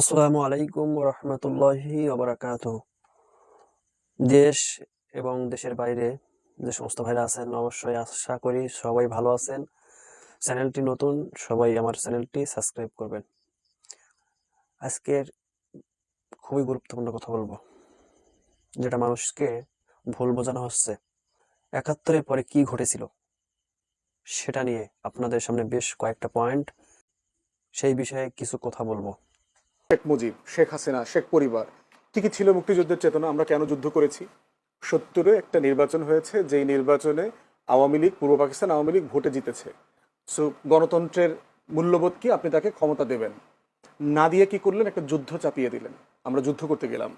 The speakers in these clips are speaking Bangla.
আসসালামু আলাইকুম রহমতুল্লাহি ওবরাকাত। দেশ এবং দেশের বাইরে যে সমস্ত ভাইরা আছেন, অবশ্যই আশা করি সবাই ভালো আছেন। চ্যানেলটি নতুন, সবাই আমার চ্যানেলটি সাবস্ক্রাইব করবেন। আজকের খুবই গুরুত্বপূর্ণ কথা বলব, যেটা মানুষকে ভুল বোঝানো হচ্ছে। একাত্তরের পরে কি ঘটেছিল সেটা নিয়ে আপনাদের সামনে বেশ কয়েকটা পয়েন্ট। সেই বিষয়ে কিছু কথা বলব। শেখ মুজিব, শেখ হাসিনা, শেখ পরিবার, কি কি ছিল মুক্তিযুদ্ধের চেতনা? আমরা কেন যুদ্ধ করেছি? সত্তরে একটা নির্বাচন হয়েছে, যেই নির্বাচনে আওয়ামী লীগ, পূর্ব পাকিস্তান আওয়ামী লীগ ভোটে জিতেছে। সো গণতন্ত্রের মূল্যবোধ কি? আপনি তাকে ক্ষমতা দেবেন। না দিয়ে কি করলেন? একটা যুদ্ধ চাপিয়ে দিলেন। আমরা যুদ্ধ করতে গেলাম।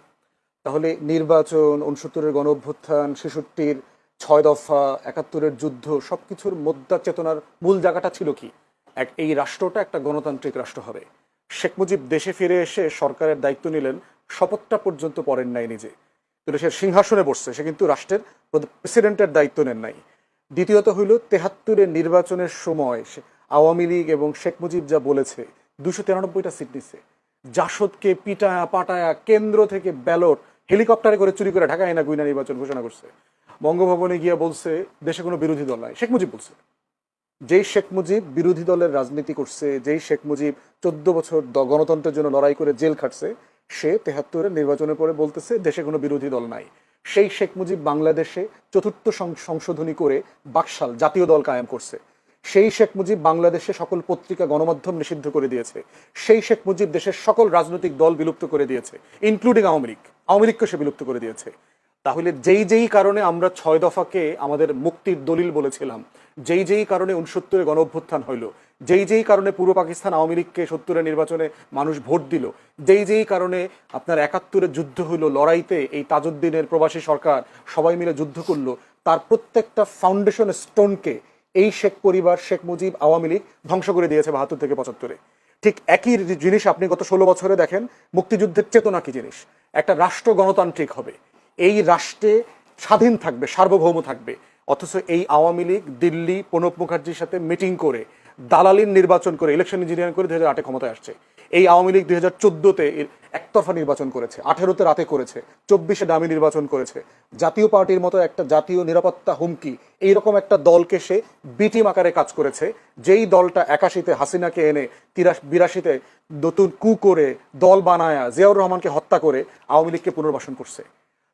তাহলে নির্বাচন উনসত্তরের গণ অভ্যুত্থান, ছেষট্টির ছয় দফা, একাত্তরের যুদ্ধ, সবকিছুর মোদ্দা চেতনার মূল জায়গাটা ছিল কি? এক, এই রাষ্ট্রটা একটা গণতান্ত্রিক রাষ্ট্র হবে। শেখ মুজিব দেশে ফিরে এসে সরকারের দায়িত্ব নিলেন, শপথটা পর্যন্ত পড়েন নাই নিজে। কিন্তু সে সিংহাসনে বসছে, সে কিন্তু রাষ্ট্রের প্রেসিডেন্টের দায়িত্ব নেন নাই। দ্বিতীয়ত হইল তেহাত্তরের নির্বাচনের সময় সে- আওয়ামী লীগ এবং শেখ মুজিব যা বলেছে, দুশো তিরানব্বইটা সিট নিচ্ছে জাসদকে পিটায়া পাটায়া কেন্দ্র থেকে ব্যালট, হেলিকপ্টারে করে চুরি করে ঢাকায় না গুইনা নির্বাচন ঘোষণা করছে। বঙ্গভবনে গিয়ে বলছে, দেশে কোনো বিরোধী দল নাই। শেখ মুজিব বলছে। যেই শেখ মুজিব বিরোধী দলের রাজনীতি করছে, যেই শেখ মুজিব চোদ্দ বছর গণতন্ত্রের জন্য লড়াই করে জেল খাটছে, সে তেহাত্তরের নির্বাচনের পরে বলতেছে দেশে কোনো বিরোধী দল নাই। সেই শেখ মুজিব বাংলাদেশে চতুর্থ সংশোধনী করে বাকশাল জাতীয় দল কায়েম করছে। সেই শেখ মুজিব বাংলাদেশে সকল পত্রিকা গণমাধ্যম নিষিদ্ধ করে দিয়েছে। সেই শেখ মুজিব দেশের সকল রাজনৈতিক দল বিলুপ্ত করে দিয়েছে ইনক্লুডিং আওয়ামী লীগ। আওয়ামী লীগকে সে বিলুপ্ত করে দিয়েছে। তাহলে যেই যেই কারণে আমরা ছয় দফাকে আমাদের মুক্তির দলিল বলেছিলাম, যেই যেই কারণে উনসত্তরে গণ অভ্যুত্থান হইল, যেই যেই কারণে পূর্ব পাকিস্তান আওয়ামী লীগকে সত্তরের নির্বাচনে মানুষ ভোট দিল, যেই যেই কারণে আপনার একাত্তরের যুদ্ধ হইল লড়াইতে এই তাজউদ্দিনের প্রবাসী সরকার সবাই মিলে যুদ্ধ করল, তার প্রত্যেকটা ফাউন্ডেশন স্টোনকে এই শেখ পরিবার, শেখ মুজিব, আওয়ামী লীগ ধ্বংস করে দিয়েছে বাহাত্তর থেকে পঁচাত্তরে। ঠিক একই জিনিস আপনি গত ষোলো বছরে দেখেন, মুক্তিযুদ্ধের চেতনা কি জিনিস? একটা রাষ্ট্র গণতান্ত্রিক হবে। রাষ্ট্রে স্বাধীন থাকবে, সার্বভৌম থাকবে। অথচ এই আওয়ামী লীগ দিল্লি প্রণব মুখার্জির সাথে মিটিং করে, দালালির নির্বাচন করে ইলেকশন ইঞ্জিনিয়ারিং করে দুই হাজার আটে ক্ষমতায় আসছে। এই আওয়ামী লীগ দুই হাজার চোদ্দোতে একতরফা নির্বাচন করেছে, আঠেরোতে রাতে করেছে, চব্বিশে দামি নির্বাচন করেছে। জাতীয় পার্টির মতো একটা জাতীয় নিরাপত্তা হুমকি, এইরকম একটা দলকে সে বিটিম আকারে কাজ করেছে, যেই দলটা একাশিতে হাসিনাকে এনে তিরাশ, বিরাশিতে নতুন কু করে দল বানায়া, জিয়াউর রহমানকে হত্যা করে আওয়ামী লীগকে পুনর্বাসন করছে।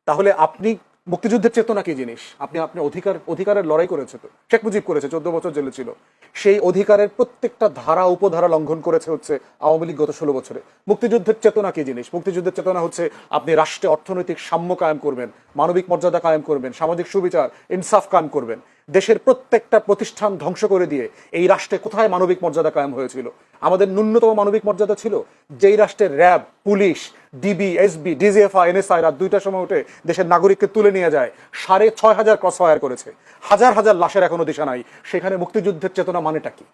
তাহলে আপনি মুক্তিযুদ্ধের চেতনা কি জিনিস? আপনি আপনি অধিকার, অধিকারের লড়াই করেছে তো। শেখ মুজিব করেছে, চোদ্দ বছর জেলে ছিল। সেই অধিকারের প্রত্যেকটা ধারা, উপধারা লঙ্ঘন করেছে হচ্ছে আওয়ামী লীগ গত ষোলো বছরে। মুক্তিযুদ্ধের চেতনা কি জিনিস? মুক্তিযুদ্ধের চেতনা হচ্ছে আপনি রাষ্ট্রে অর্থনৈতিক সাম্য কায়েম করবেন, মানবিক মর্যাদা কায়েম করবেন, সামাজিক সুবিচার, ইনসাফ কায়েম করবেন। দেশের প্রত্যেকটা প্রতিষ্ঠান ধ্বংস করে দিয়ে এই রাষ্ট্রে কোথায় মানবিক মর্যাদা কায়েম হয়েছিল? আমাদের ন্যূনতম মানবিক মর্যাদা ছিল? যেই রাষ্ট্রের RAB, police DB SB DGFI NSI রাত দুইটার সময় উঠে দেশের নাগরিককে তুলে নিয়ে যায়। সাড়ে ছয় হাজার ক্রস ফায়ার করেছে। হাজার হাজার লাশের এখনও দিশা নাই। সেখানে মুক্তিযুদ্ধের চেতনা মানেটা কি?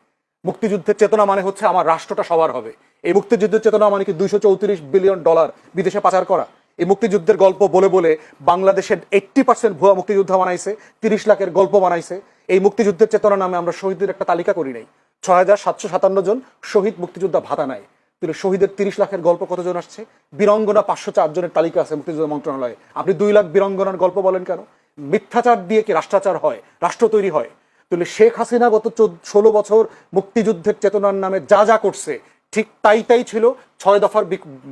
মুক্তিযুদ্ধের চেতনা মানে হচ্ছে আমার রাষ্ট্রটা সবার হবে। এই মুক্তিযুদ্ধের চেতনা মানে কি দুইশো চৌত্রিশ বিলিয়ন ডলার বিদেশে পাচার করা? এই মুক্তিযুদ্ধের গল্প বলে বলে বাংলাদেশের এইট্টি পার্সেন্ট ভুয়া মুক্তিযোদ্ধা বানাইছে, তিরিশ লাখের গল্প বানাইছে। এই মুক্তিযুদ্ধের চেতনা নামে আমরা শহীদদের একটা তালিকা করি নাই। ছয় হাজার সাতশো সাতান্ন জন শহীদ মুক্তিযোদ্ধা ভাতা নাই। তাহলে শহীদের তিরিশ লাখের গল্প কতজন আসছে? বীরঙ্গনা পাঁচশো চারজনের তালিকা আছে মুক্তিযুদ্ধ মন্ত্রণালয়ে। আপনি দুই লাখ বীরঙ্গনার গল্প বলেন কেন? মিথ্যাচার দিয়ে কি রাষ্ট্রাচার হয়? রাষ্ট্র তৈরি হয়। তাহলে শেখ হাসিনা গত ষোলো বছর মুক্তিযুদ্ধের চেতনার নামে যা যা করছে, ঠিক তাই তাই ছিল ছয় দফার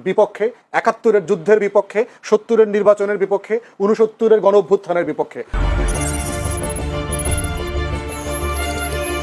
বিপক্ষে, একাত্তরের যুদ্ধের বিপক্ষে, সত্তরের নির্বাচনের বিপক্ষে উনসত্তরের গণ অভ্যুত্থানের বিপক্ষে।